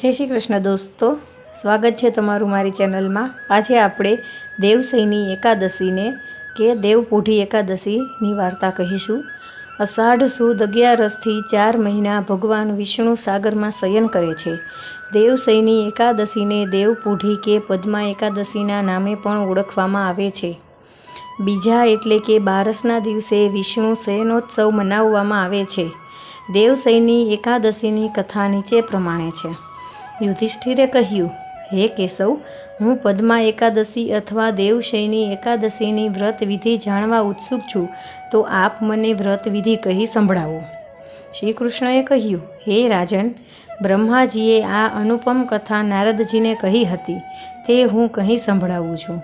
જય શ્રી કૃષ્ણ દોસ્તો, સ્વાગત છે તમારું મારી ચેનલમાં. આજે આપણે દેવસૈની એકાદશીને કે દેવપૂઢી એકાદશીની વાર્તા કહીશું. અષાઢ સુદ અગિયારસથી ચાર મહિના ભગવાન વિષ્ણુ સાગરમાં શયન કરે છે. દેવસૈની એકાદશીને દેવપૂઢી કે પદ્મા એકાદશીના નામે પણ ઓળખવામાં આવે છે. બીજા એટલે કે બારસના દિવસે વિષ્ણુ શયનોત્સવ મનાવવામાં આવે છે. દેવસૈની એકાદશીની કથા નીચે પ્રમાણે છે. યુધિષ્ઠિરે કહ્યું, હે કેશવ, હું પદ્મા એકાદશી અથવા દેવશયની એકાદશીની વ્રત વિધિ જાણવા ઉત્સુક છું, તો આપ મને વ્રત વિધિ કહી સંભળાવો. શ્રી કૃષ્ણએ કહ્યું, હે રાજન, બ્રહ્માજીએ આ અનુપમ કથા નારદજીને કહી હતી, તે હું કહી સંભળાવું છું.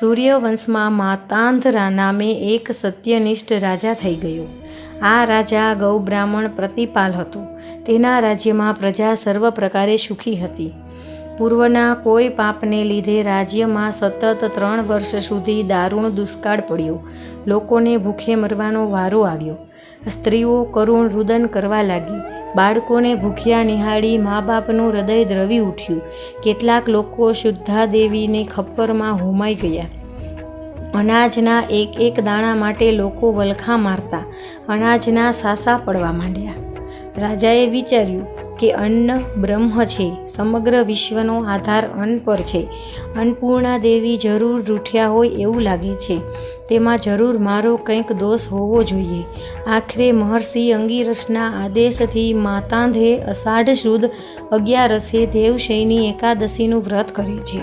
સૂર્યવંશમાં માતાંધરા નામે એક સત્યનિષ્ઠ રાજા થઈ ગયો. આ રાજા ગૌબ્રાહ્મણ પ્રતિપાલ હતો. તેના રાજ્યમાં પ્રજા સર્વ પ્રકારે સુખી હતી. પૂર્વના કોઈ પાપને લીધે રાજ્યમાં સતત ત્રણ વર્ષ સુધી દારૂણ દુષ્કાળ પડ્યો. લોકોને ભૂખે મરવાનો વારો આવ્યો. સ્ત્રીઓ કરુણ રુદન કરવા લાગી. બાળકોને ભૂખ્યા નિહાળી મા બાપનું હૃદય દ્રવી ઉઠ્યું. કેટલાક લોકો શુદ્ધા દેવીને ખપ્પરમાં હોમાઈ ગયા. અનાજના એક એક દાણા માટે લોકો વલખા મારતા. અનાજના સાસા પડવા માંડ્યા. રાજાએ વિચાર્યું કે અન્ન બ્રહ્મ છે, સમગ્ર વિશ્વનો આધાર અન્ન પર છે. અન્નપૂર્ણા દેવી જરૂર રૂઠ્યા હોય એવું લાગે છે. તેમાં જરૂર મારો કંઈક દોષ હોવો જોઈએ. આખરે મહર્ષિ અંગીરસના આદેશથી માતાંધે અષાઢ સુદ અગિયારસે દેવશયની એકાદશીનું વ્રત કરે છે.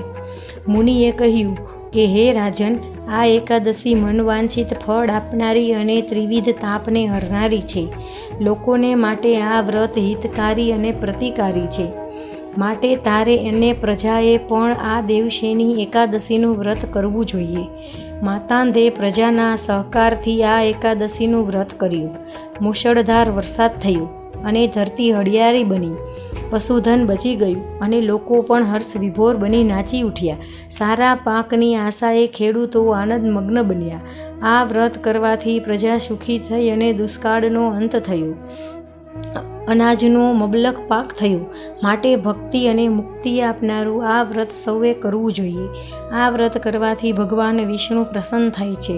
મુનિએ કહ્યું કે, હે રાજન આ એકાદશી મનવાંછિત ફળ આપનારી અને ત્રિવિધ તાપને હરનારી છે. લોકોને માટે આ વ્રત હિતકારી અને પ્રતિકારી છે. માટે તારે અને પ્રજાએ પણ આ દેવશેની એકાદશીનું વ્રત કરવું જોઈએ. માતાંધે પ્રજાના સહકારથી આ એકાદશીનું વ્રત કર્યું. મુશળધાર વરસાદ થયો અને ધરતી હળિયારી બની. પશુધન બચી ગયું અને લોકો પણ હર્ષ વિભોર બની નાચી ઉઠ્યા. સારા પાકની આશાએ ખેડૂતો આનંદમગ્ન બન્યા. આ વ્રત કરવાથી પ્રજા સુખી થઈ અને દુષ્કાળનો અંત થયો. અનાજનો મબલક પાક થયો. માટે ભક્તિ અને મુક્તિ આપનારું આ વ્રત સૌએ કરવું જોઈએ. આ વ્રત કરવાથી ભગવાન વિષ્ણુ પ્રસન્ન થાય છે.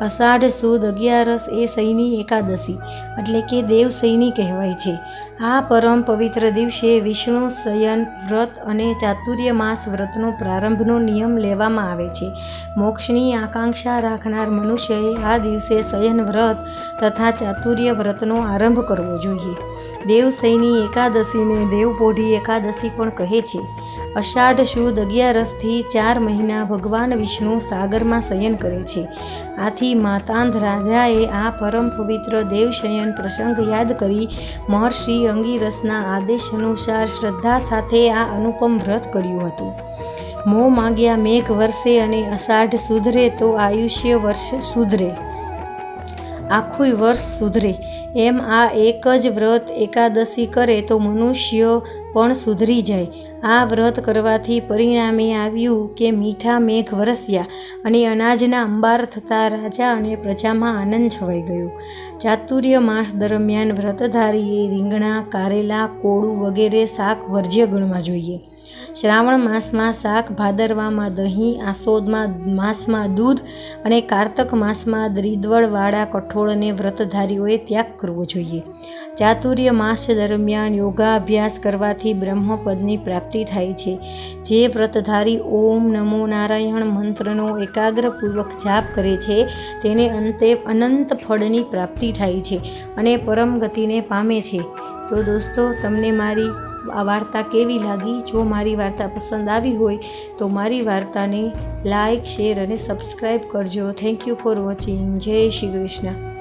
અષાઢ સુદ અગિયારસ એ સૈની એકાદશી, એટલે કે દેવ સૈની કહેવાય છે. આ પરમ પવિત્ર દિવસે વિષ્ણુ શયન વ્રત અને ચાતુર્ય માસ વ્રતનો પ્રારંભનો નિયમ લેવામાં આવે છે. મોક્ષની આકાંક્ષા રાખનાર મનુષ્યએ આ દિવસે શયન વ્રત તથા ચાતુર્ય વ્રતનો આરંભ કરવો જોઈએ. દેવસૈની એકાદશીને દેવપોઢી એકાદશી પણ કહે છે. અષાઢ સુદ અગિયારસથી ચાર મહિના ભગવાન વિષ્ણુ સાગરમાં શયન કરે છે. આથી માતાંધ રાજાએ આ પરમ પવિત્ર દેવશયન પ્રસંગ યાદ કરી મહર્ષિ અંગીરસના આદેશ અનુસાર શ્રદ્ધા સાથે આ અનુપમ વ્રત કર્યું હતું. મોં માગ્યા મેઘ વર્ષે અને અષાઢ સુધરે તો આયુષ્ય વર્ષ સુધરે. આખું વર્ષ સુધરે. એમ આ એક જ વ્રત એકાદશી કરે તો મનુષ્ય પણ સુધરી જાય. આ વ્રત કરવાથી પરિણામે આવ્યું કે મીઠા મેઘ વરસ્યા અને અનાજના અંબાર થતાં રાજા અને પ્રજામાં આનંદ છવાઈ ગયો. ચાતુર્ય માસ દરમિયાન વ્રતધારીએ રીંગણા, કારેલા, કોળું વગેરે શાક વર્જ્ય ગણવા જોઈએ. શ્રાવણ માસમાં શાક ભાદરવામાં દહીં, આસોદમાં માસમાં દૂધ અને કારતક માસમાં દ્રિદવળવાળા કઠોળને વ્રતધારીઓએ ત્યાગ કરવો જોઈએ. ચાતુર્ય માસ દરમિયાન યોગાભ્યાસ કરવાથી બ્રહ્મપદની પ્રાપ્તિ થાય છે. જે વ્રતધારી ઓમ નમો નારાયણ મંત્રનો એકાગ્રપૂર્વક જાપ કરે છે, તેને અંતે અનંત ફળની પ્રાપ્તિ થાય છે અને પરમ ગતિને પામે છે. તો દોસ્તો, તમને મારી આ વાર્તા કેવી લાગી? જો મારી વાર્તા પસંદ આવી હોય, તો મારી વાર્તાને લાઇક શેર અને સબસ્ક્રાઈબ કરજો. Thank you for watching. જય શ્રી કૃષ્ણ.